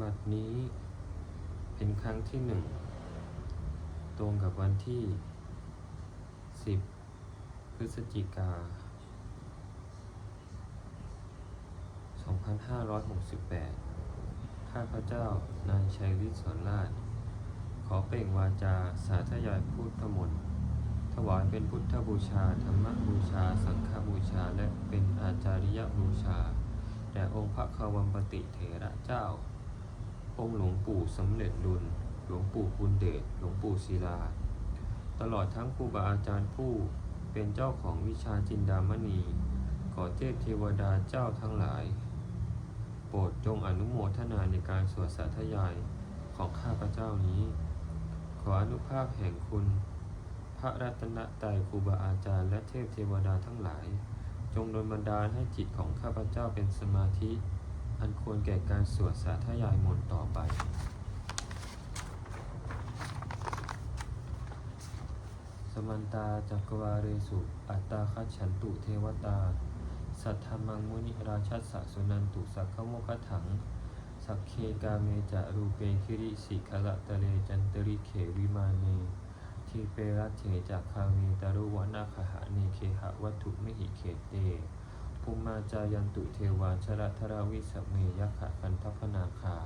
บัดนี้เป็นครั้งที่หนึ่งตรงกับวันที่ 10 พฤศจิกา 2568 ข้าพเจ้านายชัยวิทย์สอนราช ขอเปล่งวาจาสาธยายพุทธมนต์ถวายเป็นพุทธบูชา ธรรมบูชา สังฆบูชา และเป็นอาจาริยบูชา แด่องค์พระคาวัมปติเถระเจ้า องค์หลวงปู่สำเร็จรุนหลวงปู่บุญเดช หลวงปู่ศิลา ตลอดทั้งครูบาอาจารย์ผู้เป็นเจ้าของวิชาจินดามณี ขอเทพเทวดาเจ้าทั้งหลาย โปรดจงอนุโมทนาในการสวดสาธยายของข้าพเจ้านี้ ขออนุภาพแห่งคุณ พระรัตนตรัยครูบาอาจารย์และเทพเทวดาทั้งหลาย จงโดนบันดาลให้จิตของข้าพเจ้าเป็นสมาธิ อันควรแก่การสวดสาธยายมนต์ต่อไป สมันตาจักวาเรสุ อัตตาคัจฉันตุเทวตา สัทธามังมุนิราชัสสะสุนันตุสักขโมคถัง สักเคกาเมจะรูเปคิริสิขละตะเลจันตริเขวิมาเนทีเปรัตเถจากคาเมตารุวนาคหะเนเคหะวัตถุมิหิเขเต ภูมิมาจายันตุเทวาชระทราวิสเมยขะกันทัพนาคา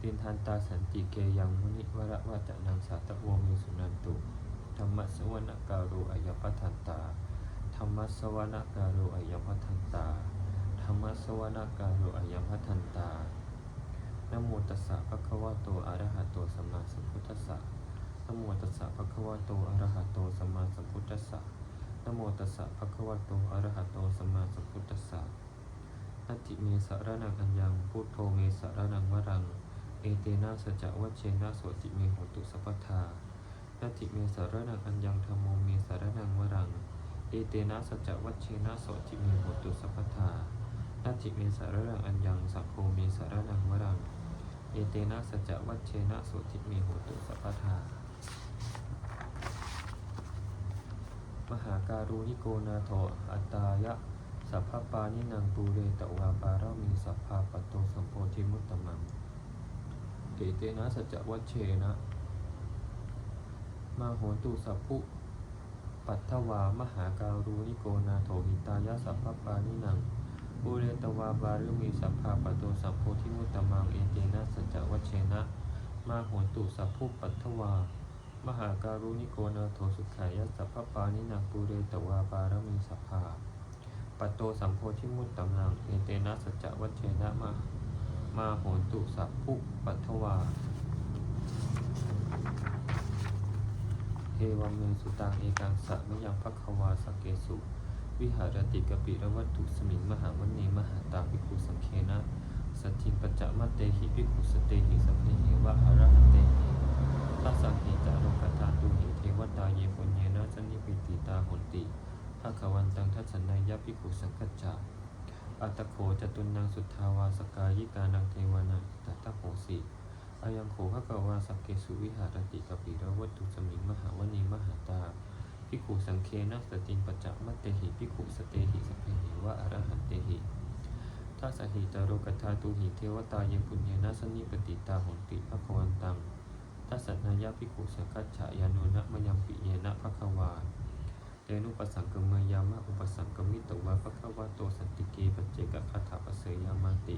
ตินทันตาสันติเกยังมุนิวระวะจะนังสัตโวเมสุนันตุธรรมสวนการุอายพัทันตาธรรมสวนการุอายพัทันตาธรรมสวนการุอายพัทันตานโมตัสสะภะคะวะโตอะระหะโตสัมมาสัมพุทธัสสะนโมตัสสะภะคะวะโตอะระหะโตสัมมาสัมพุทธัสสะ นโมตัสสะภะคะวะโตอะระหะโตสัมมาสัมพุทธัสสะนัตติเมสะระนังอัญญังพุทโธเมสะระนังวรัง เอเตนะสัจจวัชเชนะโสติเมหตุสัพพทานัตติเมสะระนังอัญญังธรรมโมเมสะระนังวรัง เอเตนะสัจจวัชเชนะโสติเมหตุสัพพทานัตติเมสะระนังอัญญังสัพโพเมสะระนังวรัง เอเตนะสัจจวัชเชนะโสติเมหตุสัพพทา มหาการุณิโกนาโทอัตตายะ สัพพปานินังปูเรตวาปารามีสัพพาปโตสัมโพธิมุตตมังเอเตนะสัจวัชเชนะมาโหตุสัพพุปัทถวามหาการุณิโกนาโทหิตายะสัพพปานินังปูเรตวาปาริมีสัพพาปโตสัมโพธิมุตตมังเอเตนะสัจวัชเชนะ มาโหตุสัพพุปัทถวา มหาการุณิโกนาโทสุขายะสัพพปานินังปุเรตวาปารมีสัพพาปัตโตสัมโพธิมุตตมังเอเตนะสัจวัชเชนะมามาโหตุสัพพุปัทวาเอวัมเมสุตังเอกังสะมยังพักวาสเกสุ วิหารติกปิระวัตถุสมิงมหามณีมหาตาภิกขุสังเคนะ สัจจิปัจจมัตเตหิภิกขุสเตหิสัพเพหิวะอรหันเตหิทัสสังหิจารุกตาตุหิเทวตาเยปุญเยนะสนิปิติตาหนติภาควันตังทัศนายะภิกขุสังกัจจาอัตโขจตุนังสุทธาวาสกายิกานังเทวานังอิตตะโหสีอายังโขภะกวาสักเกสุวิหารติกปิระวัตถุสมิงมหาวณีมหาตาภิกขุสังเคนะสติปัจจมัตเตหิภิกขุสเตหิสัพเพหิวะอรหันเตหิ ทัสสหิจารุกตาตุหิเทวตายปุญเยนะสนิปติตาหนติภควันตังทัสนายาภิกขุสังคัจฉายานุนะมยังปิเยนะภะคะวาเตนุปสังกมยามะอุปสังกมิตวะภะควะโตสันติเกปเจกคาถาปเสยามาติ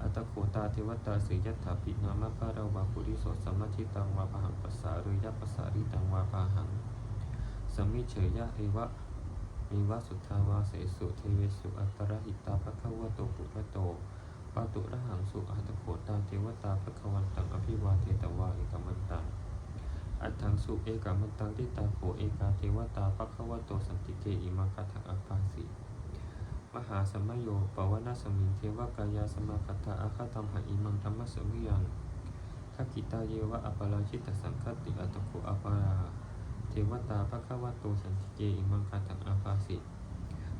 อัตโขตาเทวตาสยยัตถาปินามะคาราวาปุริโสสมมาทิตังวาปหังปัสสาเรยปัสสาริตังวาปหังสมมิเฉยะเอวะ มีวะสุทธาวาเสสุเทเวสุอัตตรหิตาภะคะวะโตปุระโตปาตุระหังสุอัตโขตาเทวตาภควันตังอภิวาเทตวาเอกมันตังอัตถังสุเอกมันตังทิตาโขเอกาเทวตาภควโตสันติเกอิมาคัตถังอัปปาสิมหาสมโยปวนาสมิงเทวกายาสมาคัตาอาคาตัมหิมังธรรมสมิยังทักกิตาเยวะอปาราชิตสังคติอัตโขอปารา เทวตาภควโตสันติเกอิมังคัตถังอัปปาสิ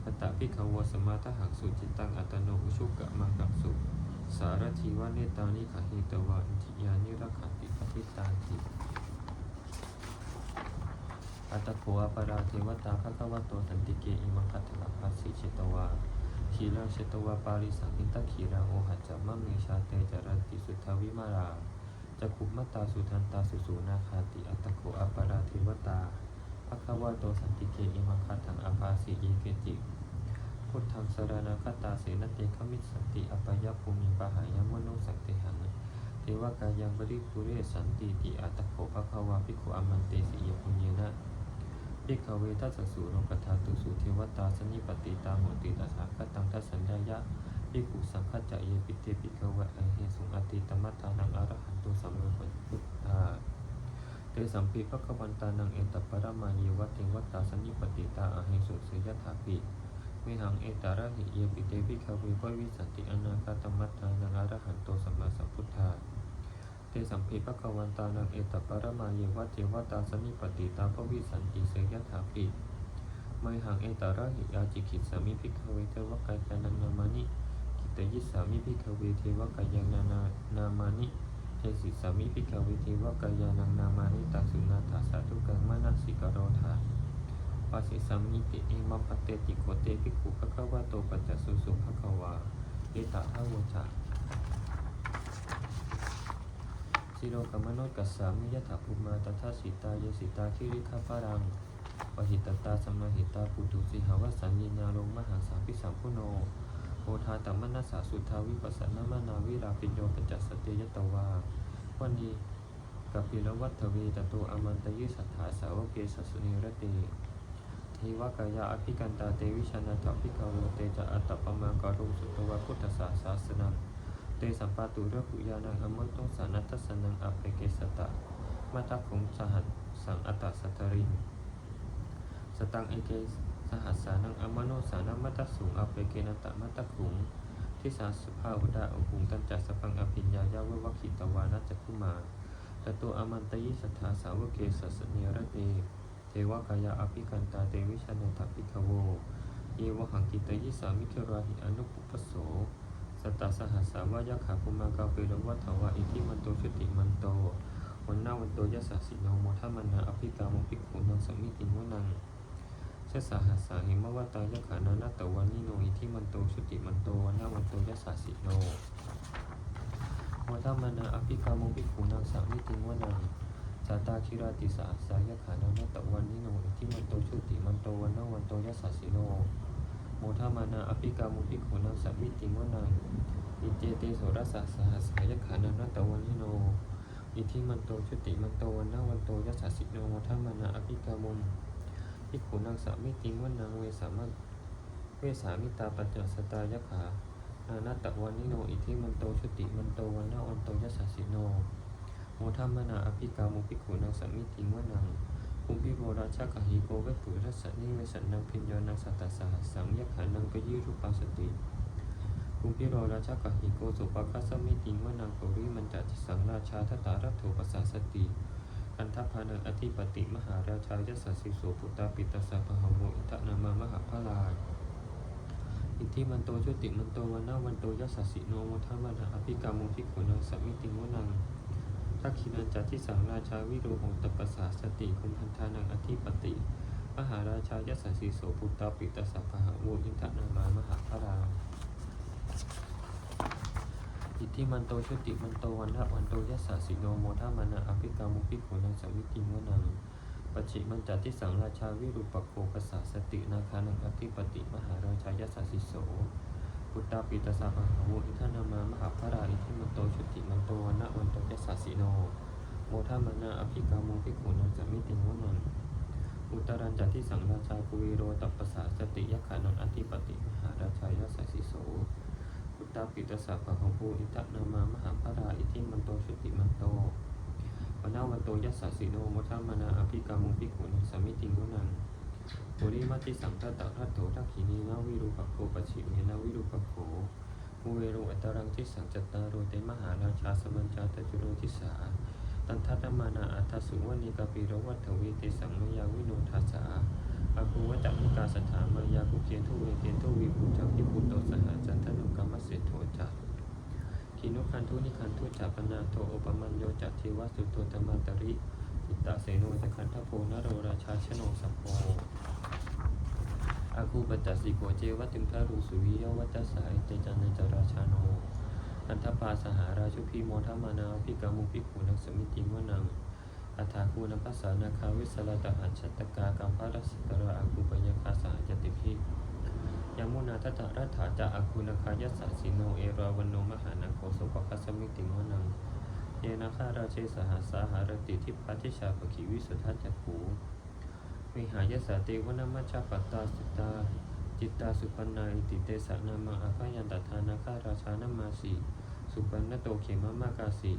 ปตตพิขวสมาทหังสุจิตังอัตโนอุชุกะมังกังสุสารทีวะเนตานิขหิตวะอินทิยานิรักขันติปฏิตาทิอัตโขอปาราเทวตาภควโตสันติเกอิมังคัตถะปัสสิชิตวาขีรังเชตวาปาริสังอินตขีรังโอหัจจะมะเมชาเตจรันติสุทธวิมารา จักุมัตตาสุทันตาสุสูนาคาติอัตโกอัปราเทวตาภควะโตสันติเกอิมังคัตังอภาสีเยเกจิพุทธังสรณคตาเสนเตขมิสสันติอปยภูมิปะหายมโนสังเตหังเทวกายังบริปุเรสันติติอัตโขภควาภิกขุอมันเตสิยปุญเยนะภิกขเวทัสสะสุโรกธาตุสุเทวตาสนิปติตาโหติตัสสะคตังทัสัญญายะ ภิกขุสังฆจจเยปิเตภิกขวะอเหสุงอติตมัตตานังอรหันตุสัมโมพุทธาเตสัมปีภควันตานังเอตปรมายีวัติวัตตาสนิปติตาอเหสุเสยถาปิวิหังเอตาระหิเยปิเตวิคาเวปวิสติอนาคาตมัตตานังอรหันโตสัมมาสัมพุทธาเตสัมภิปะกวันตานังเอตปรมาเยวัตเจวตตาสนิปติตาภวิสันติเสยถาปิไมหังเอตาระหิยาจิกิสามิภิกขเวเทวกายานังนามานิ ตยิสามิภิกเวเทวกายานานานามานิเทสิสามิภิกเวเทวกายานังนามานิตัสุนาถาสาธุกังมานัสสิกโรธาปัสสิสัมมิติเอมัมปเตติโกเตภิกขุภะควะโตปัจจสุสุภะคะวาเอตะทะโวจาสิโรกมโนกัสสามิยะถาภูมาตถาสิตายสิตาคิริคาปารังปหิตตาสัมมาหิตาปุตุสิหาวสัญญีนาลงมหาสาพิสัมพุโน โอทาตัมมนัสสาสุทาวิปัสสนามนาวิราปิโยปัจจสตเตยตวาวันนี้กับปิลวัตถเวตโตอมันตยิสัทธาสาวกเกสัสนิรเตเทวกายาอภิกันตาเตวิชนะถาภิกขโวเตจะอัตตปมังกรุสุตวะพุทธศาสาสนังเตสัมปาตุระหุยานังอมุตตงสานัตสนังอเปเกสตะมาตักขุงสหัสสังอัตตสัตตริงสตังเอเกส หัสสานังอมโนสานังมัตตสุงอเปเกนตะมัตตขุงทิสาสุภาอุดาอุหุงตันจัสสปังอภิญญายาเววคิตวานัจจคุมาตตัวอมันตยิสัทธาสาวกเกสัสเนระเตเทวกายาอภิกันตาเตวิชนทัพพิกโวเยวหังกิตยิสามิเคราหิอนุปุปโสสตตสหัสสาวายาขาภุมากาเปรวัฏวะอิทิมันโตชุติมันโตวันนาวันโตยสสสิโนโมทัมมนาอภิกามภิกขุนังสมิติวนัง เชสาหัสสาหิมวตายะขานานาตวานิโนอิทิมันโตชุติมันโตวันนาวันโตยสสสิโนโมทัมมนาอภิกามภิกขุนังสามิติวนังสาตาคิราติสาสายขานานตะวันนิโนอิทิมันโตชุติมันโตวันนวันโตยัสสสิโนโมทามานาอภิกามุภิกขุนังสัมมิติมวนังอิเจเตโสรสสสหัสสายขานานตะวันนิโนอิทิมันโตชุติมันโตวันนวันโตยัสสสิโนโมทามานาอภิกามุ ภิกขุนังสัมมิติมวนังเวสามัเวสามิตาปัจจสตายขานานาตะวันนิโนอิทิมันโตชุติมันโตวันนวันโตยัสสสิโนโมทัมมนาอภิกามุภิกขุนังสมิติวนังคุมพิโรราชกหิโกเวปุรัสสนิเวสันนังพิญญานังสัตตสหัสสังยขานังกยิรูปัสสติคุมพิโรราชกหิโกสุปคัสสมิติวนังปุริมันจัติสังราชาทตารัตโถปัสสสติ คันทัพพานังอธิปติมหาราชายสสสิโสปุตตาปิตสสะพหโมอิทะนามามหาพลาอิทธิมันโตชุติมันโตวันนาวันโตยัสสิโนโมทัมมนาอภิกามุภิกขุนังสมิติวนังทักขินันจัตที่สังราชาวิโรหงตปสสาสติคุมพันธานังอธิปติ มหาราชายสัสสีโสปุตตาปิตสัพพะโวอินทนามามหาพระรา อิทธิมันโตชุติมันโตวันทะวันโตยัสสะสิโนโมทามานาอภิกามุปิขุนังสมิติวนังปจิมันจัตที่สังราชาวิรุปโคปสสาสตินาคานังอธิปติมหาราชายสสิโสพุตตาปิตสาภะโวอิทานามามหาพระราอิทิมันโตชุติมันโตวันนะวันโตยัสสะสิโนโมทามานาอภิกาโมภิกขุนังสมิติวนังอุตรันจันที่สังราชากุวิโรตัปปสาสติยขานังอธิปติมหาราชายสสสิโส ตาปิตสาภะโวอิทานามามหาพระราอิทิมันโตชุติมันโตวนนะวันโตยัสสสิโนโมทามานาอภิกาโมภิกขุนสมิติวนังปุริมัติสังตตะทัตโถทักขินีนาวิรูปโคปชิเมนาวิรูปโขมุเวโรอัตตรังทิสังจตตารโรเตมหาราชาสมัญจาตจุโรทิสาตันทัตมานาอัตสุวนีกาปิโรวัตถวีเตสังมยาวิโนทัสสาอากูวจักมิกาสถามายากุเกียนทุเวเกทุวิภูจักทิปุตโตสหจันทนุกรรมเสโทจักขีนุคันทุนิ คันทุจัปนาโทโอปมัญโยจัตทิวสุโตตมันตริจิตตะเสโนจะคันทโพนโรราชาชโนสัพโพอาคูปัจจสิโกเจวัตติมทารุสุริยวัจจสายเตจันในจราชาโนอันทปาสหาราชุพีโมทัมานาพิกามุพิขูนักสมิติวนังอัฐาคูนปัสสานาคาวิสลาตหันชัตตกากัมภารัสตระอาคูปยคาสหจติพิ มุนาทัตตะรัฐาจะอาคูนคายัสสะสิโนเอราวันโนมหานาโคสุปคัสสมิติวนังเยนาคาราเชสหาสาหารติทิปาทิชาปคิวิสุทัจจคูวิหายสาเตวนามัชาปัตตาสิตาจิตตาสุปันนาติเตสะนามาอาคายันตถานาคาราชานามาสีสุปันนโตเขมามากาสี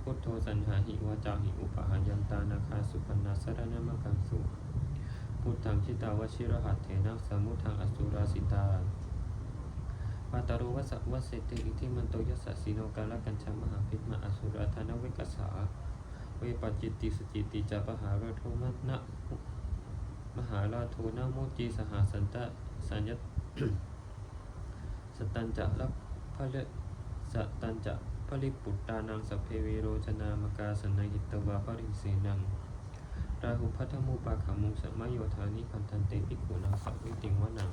พุทโธสัญหาหิวาจาหิอุปหายันตานาคาสุปันนาสรณมกังสุ พุทธังชิตาวชิรหัตเถนะสมุทังอสุราสิตาปาตารุวสะวะเสติอิทิมันโตยัสสะสีโนกาลกัญชามหาพิษมาอสุราธานเวกัสสาเวปจิตติสจิติจาปหารโทมันะมหาราโทนาโมจีสหาสันตะสัญญสตันจะรับพระเลสตันจะพริปุตตานังสัพเพเวโรจนามกาสนหิตวาปริเสนัง ราหุพัทธมุปาขามุงสมมโยธานิพันธันเตปิกุนังสัพวิติงวนัง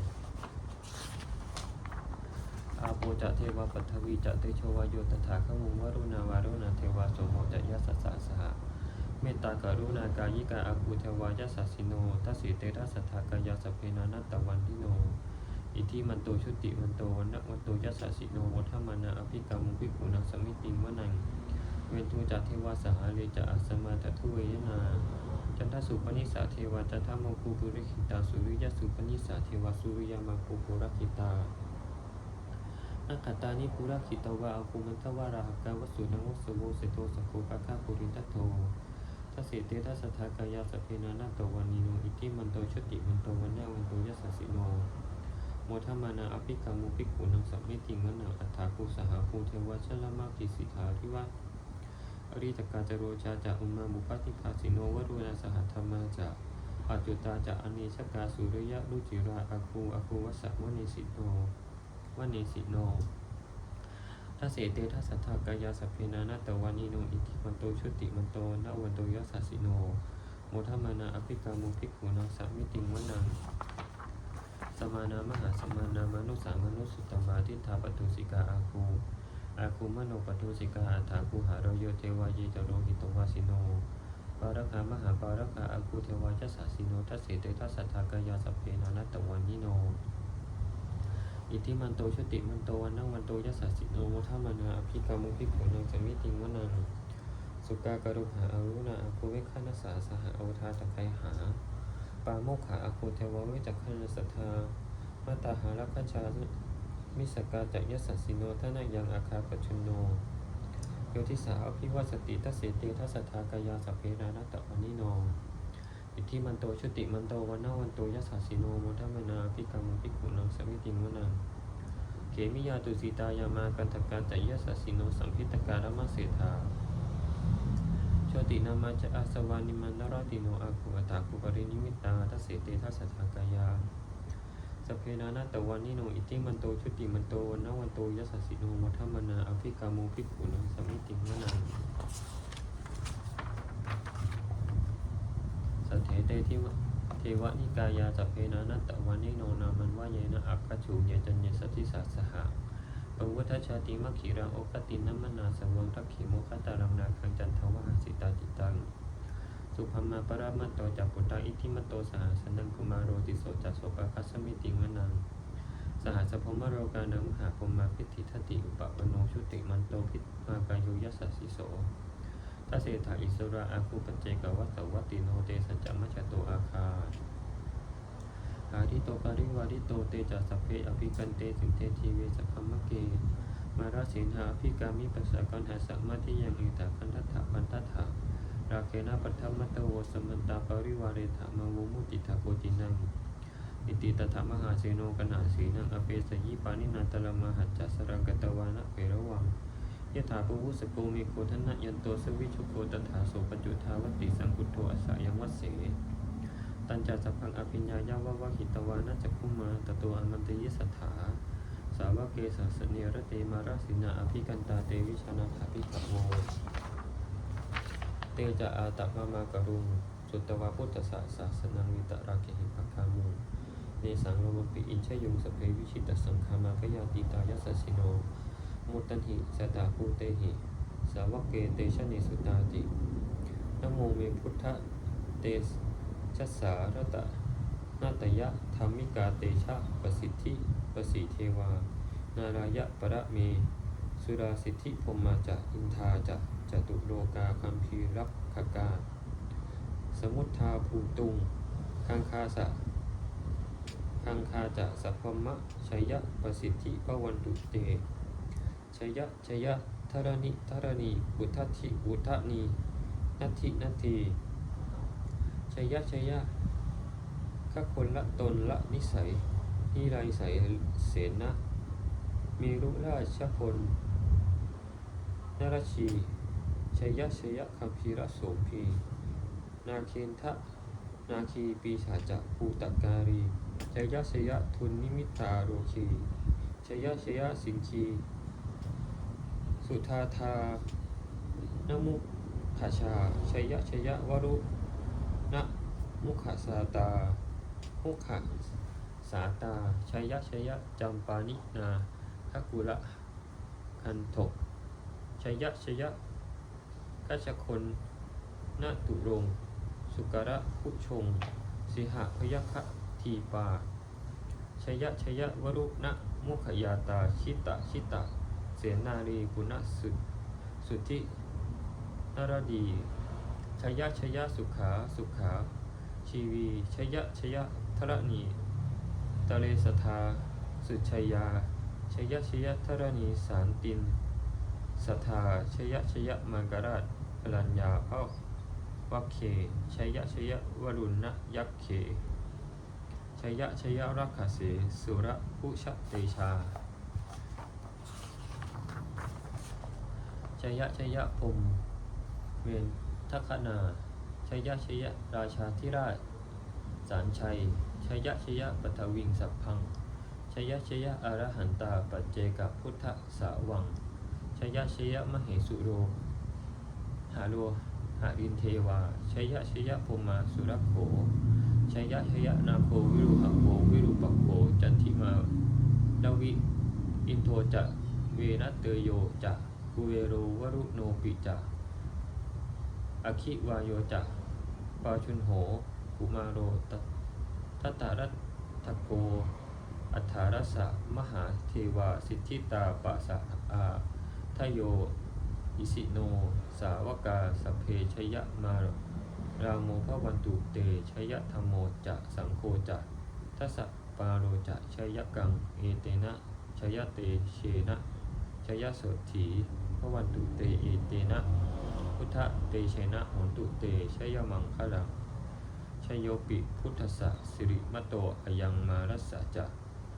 อาโปจะเทวปัทวีจะเตโชวาโยตถาคมุงวรุณาวารุณาเทวาสมโมจะยัสสะสะสหะเมตตากรุณากายิกาอาคูเทวายัสสะสิโนทัสสิเตระสัทธากายาสเพนานัตตวันทิโน อิทิมันโตชุติมันโตวันนวันโตยัสสะสิโนวัฏมานาอภิกรรมุภิกุนังสมิติงวนังเวนตูจัตเทวาสหาเลจะอัสมาตทุเวยนา จันทสุปนิสาเทวาจันทโมคูปุริขิตาสุริยสุปนิสาเทวาสุริยมาคูปุรคิตานักขตานิปุรคิตวาอาคูมันทวาราหกาวสุนังวสโวเสโตสโคปะคาปุรินทโททัสเสเตทัสทากายาสเพนานาตวันนิโนอิทิมันโตชติมันโตวันนวันโตยัสสะสิโนโมทมานาอภิกรรมุภิกขุนังสัมมิติงวนังอัฏฐาภูสหภูเทวชลมากิสิทธาทิวะ อริตกาจโรชาจะอุมาบุปติภาสิโนวรุณาสหธรรมาจะปัจจุตาจะอเนชกาสุริยะรุจิราอาคูอาคูวสะวเนสิโนวเนสิโนทัสเสเตทัสสัทธากายาสพเพนานาตวานิโนอิทิมันโตชุติมันโตนะวันโตยัสสะสิโนโมทมานาอภิกรรมุภิกขุนังสัมมิติงวนังสมานามหาสมานามนุสามนุสุตตมาทิฏฐาปตุสิกาอาคู อาคูมโนปตุสิกาอัฏฐาคูหาโรโยเทวาเยจโรหิตวาสิโนปารักามหาปารักาอาคูเทวาจัสสะสิโนทัสเสเตทัสสัทธากายาสพเพนานัตตวันนิโน อิทิมันโตชติมันโตวันนังวันโตยัสสะสิโนโมทมานาอภิกรรมุภิกขุนังสมิติงวนังสุกากรุหาอารุณาอาคูเวคานัสสาสหอวทาตะไคหา ปาโมขาอาคูเทวาเวจักขันสัทธามาตาหารักขชา มิสกาจักยสสสิโนทนายังอาคาปชุนโนโยทิสาอภิวาสติทัสเสติทัสสทากายาสัพเพนานัตตวันิโนอิทธิมันโตชุติมันโตวันนาวันโตยัสสิโนโมทัมนาภิกรรมภิกขุนังสมิติงวนังเขมิยาตุสีตายามากันตกาจัยยสสสิโนสัมพิตการมะเสธาโชตินามาจะอาสวานิมันนรติโนอาคูอัตาคุปรินิมิตาทัสเสเตทัสสทากายา สพเพนานาตวันนิโนอิติมันโตชุติมันโตวันนาวันโตยัสสสิโนมัทมนาอภิกามุภิกขุนังสมิติงวนังสัทเถเตทิวะเทวนิกายาสัพเพนานาตวันนิโนนามันวะเยนะอัคคชูเยจัญญสัตติสัสหะปวุฒชาติมัคขีรังโอกตินนัมมนาสวังทักขีโมคตารังนาคังจันทวหสิตาจิตัง สุภมาปรามัตโตจักปุตตาอิทิมัตโตสหสนังกุมารโรติโสจัสโสปะคัสมิติงวนังสหัสพมโรกานังมหาพรหมาพิธิทติอุปปโนชุติมันโตพิมากายุยัสสิโสทัสเสถาอิสราอาคูปัจเจกวัตตวัตติโนเตสัจจมัชโตอาคาหาริโตปาริวาริโตเตจัสสพเพอภิกันเตสิงเททีเวสัพพมะเก มาราสินหาอภิกามิปัสสะกันหาสัมมาทิยังอิตาคันทัตถะปันทัตถะ ราเคนะปัทมัตตโวสมันตาปริวาเรถะมังวุมุติถาโกตินังอิติตถามหาเสโนกนาสีนังอเปสยิปานินาตละมหัจจสรังกตวานะเประวังยถาภูวุสโกเมโคทนะยันโตสวิชุโกตถาโสปจุทาวติสังกุโทอสสยังวัสเสตัญจสัพพังอภิญญายาววะหิตวานะจักคุมาตตัวอมันตยิสัทธาสาวกเกสัสเนรเตมาราสินาอภิกันตาเตวิชนาภาภิก เตจะอาตะมามากรุงสุตตวาพุทธศาสสาสนังวิตราเคหิปัคามุเนสังโลมปิอินชยุงสเพวิชิตสังขามากยาติตายัสสิโน มุตันหิสตาภูเตหิ สาวกเกเตชะเนสุตาตินโมเมพุทธเตชัสสารตะนาตยะธรรมิกาเตชะประสิทธิประสีเทวา นารายะประเม สุราสิทธิพรหมาจะอินทาจะ จตุโลกาคัมภีรักขกา สมุทธาภูตุง คังคาสะ คังคาจะสัพพมะชยะประสิทธิปวันตุเต ชยยะชยยะธรณิธรณีอุทัติอุทะนีนัตถินัตีชยยะชยยะข้าคนละตนละนิสัยนิไรใสเสนะมีรุราชพลนรชี ยยะชยยะคัมภีรโสมพี นาเคนทะนาคีปีศาจะภูตการีชยยะชยยะทุนนิมิตาโรคีชยยะชยยะสิงคี สุธาธานมุขชาชยยะชยยะวรุณมุขสาตามุขสาตาชยยะชยยะจำปานินาคกุละคันถกชยยะชยยะกัชคนนาตุรงสุการะพุชง สิหะพยัคฆทีปา ชยยะชยยะวรุณะมุขยาตา ชิตะชิตะ เสนารีกุณสุสุธินารดี ชยะชยะสุขาสุขา ชีวี ชยะชยะทรณีตะเลสทา สุชยา ชยะชยะทรณีสารติน สทาชยะชยะมังกราชพลัญญาพระวัคเคชยะชยะวรุณยักษ์เคชยะชยะรักขเสสุระผู้ชเตชาชยะชยะพมเวนทัคนาชยะชยะราชาธิราชสารชัยชยะชยะปัทวิงสัพพังชยะชยะอรหันตาปัจเจกพุทธสาวัง ชยะชยะมเหสุโร หาโลหารินเทวาชยะชยะพมาสุรโขชยะชยะนาโควิรุหโควิรุปโคจันทิมาดาวิอินโทจะเวนัตเตโยจะกุเวโรวรุโนปิจะอคิวายโยจะปาชุนโหกุมาโรตทัตตารัตโกอัฏฐารสะมหาเทวาสิทธิตาปะสะอา ทโย อิสิโน สาวกาสพเพชยะมาราโมพระวันตุเตชยธรรมโมจะสังโฆจะทัสสะปาโรจะชยกัง เอเตนะชยเตเชนะชยโสถีพระวันตุเตเอเตนะ พุทธเตเชนะหนตุเตชยมังคลังชยโยปิพุทธสสะสิริมะโตอยังมารัสสะจะ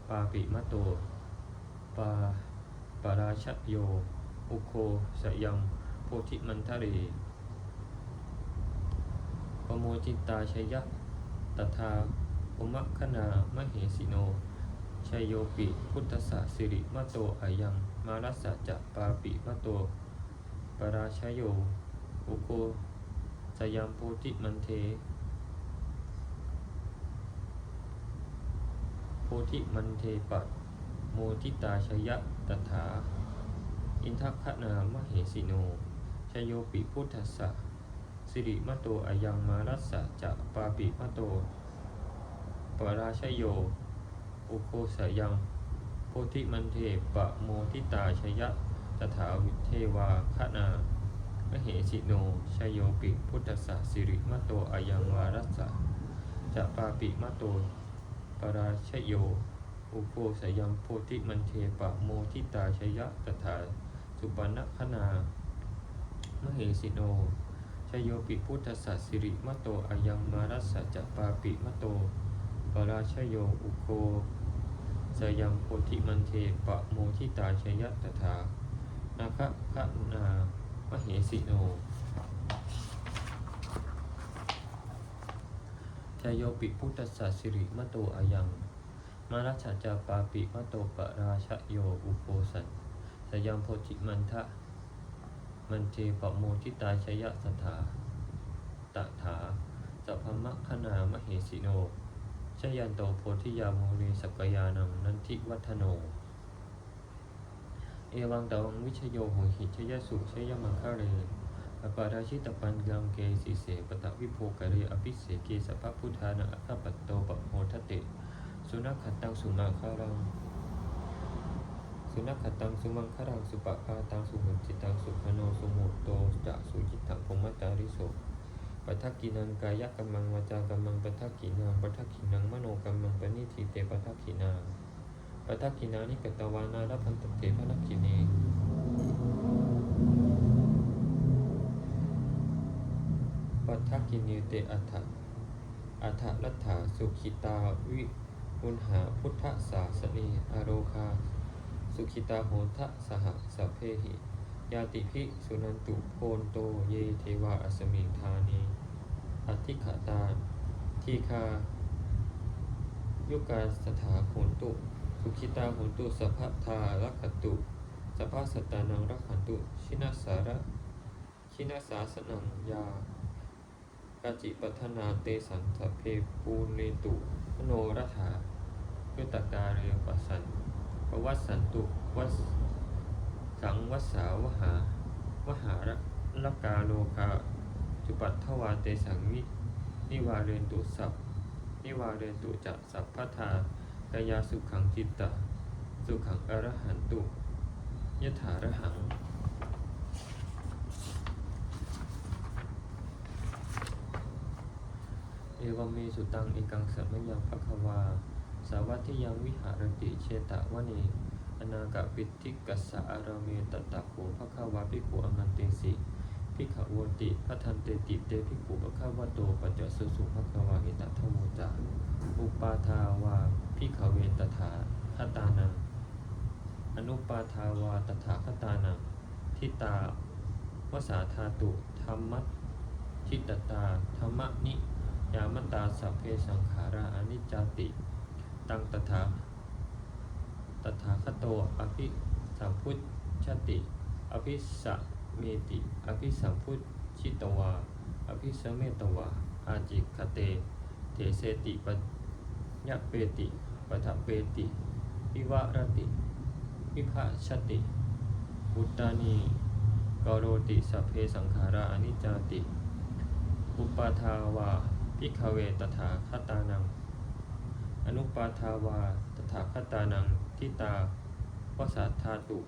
ปาปิมะโตปาปาราชโย อุโคสยังโพธิมันทะเรปโมจิตาชยะตถาภมคณามเหสิโนชัยโยปิพุทธสสะสิริมะโตอายังมารัสสะจะปาปิมะโต ปราชโย อุโกสยามโพธิมันเท โพธิมันเทปัตโมทิตาชยะตถา อินทคณามเหสิโนชยโยปิพุทธสสะสิริมะโตอายังมารัสสะจะปาปิมะโตปราชโย อุโคสยังโพธิมันเทปะโมทิตาชยะตถาวิเทวาคณามเหสิโนชยโยปิพุทธสสะสิริมะโตอายังวารัสสะจะปาปิมะโตปราชโย อุโคสยังโพธิมันเทปะโมทิตาชยะตถา สุปนคณามเหสิโนชยโยปิพุทธสสสิริมโตอายังมารัสจะปาปิมโตปราชโยอุโคสยังโพธิมันเทปะโมทิตาชยตถานาคะคะนามเหสิโนชยโยปิพุทธสสสิริมโตอายังมารัชจาปาปิมโตปราชโยอุโคสัน สยังโพธิมันทะ มันเทปโมทิตาชยตถาตถาสัพพมะคณามเหสิโนชยันโตโพธิยาโมนีสักกยานังนันทิวัฒโน เอวังตวังวิชโยโหหิชยสุชยมังคะเรอปาราชิตปัญญังเกสิเสปตะวิโภกเรอภิเสเกสภพุทธานะอัคคปัตโตปโหทะเตสุนัขขัตตังสุมาคารัง สุนัขขัตตังสุมังครังสุปะพาตังสุหุจิตังสุขโนสุโมโตจะสุจิตังพมจาริโสปัทกินังกายกัมมังวาจากัมมังปัทกินังปัทกินังมโนกัมมังปณิทิเตปัทกินังปัทกินานิกตวานารัพันตเตภะนักกิเนปัทกินีเตอัฏฐะอัฏฐรัตถาสุขิตาวิมุนหาพุทธศาสนีอโรคา สุขิตาโหทะสหสัพเพหิ ยาติภิสุนันตุโพนโตเยเทวาอสมิงธานีอธิขตาทีคา ยุกาสถาโหนตุ สุขิตาโหนตุสัพพทารักขตุสัพพสตานังรักขันตุ ชินาสาระชินาสาสนังยากาจิปัฒนาเตสันสเพปูเนตุมโนรัฐายุตกาเรปสัน ปวัสสันตุวัสสังวัสสาวหาวหาระลกาโลกาจุปัตถวาเตสังวินิวาเรนตุสัพนิวาเรนตุจะสัพพทากายาสุขังจิตตะ สุขังอรหันตุยถาระหัง เอวเมสุตังเอกังสัมมยังภควา สาวัติยังวิหารติเชตะวะเนอนาคปิติกัสสะอารเมตตะโขภควาภิกขุอมันเตสิภิกขวติพัทันเตติเตภิกขุภควโตปัจจสุสุภควาอิตทโมจาอุปาทาวาภิกขเวตถาคตานังอนุปาทาวาตถาคตานังทิตาวสาธาตุธรรมัตทิตตาธรรมนิยามตาสัพเพสังขาราอนิจจติ ตังตถาตถาคโตอภิสัมพุทชติ อภิสะเมติ อภิสัมพุทชิตวา อภิสเมตวา อาจิคเต เทเสติปัญญเปติปัทเปติวิวารติวิภาชติบุตตานีกโรติสัพเพสังขาราอนิจจติ อุปาทาวาพิกขเวตถาคตานัง อนุปาทาวา ตถาคตานังทิตาวสาธาตุ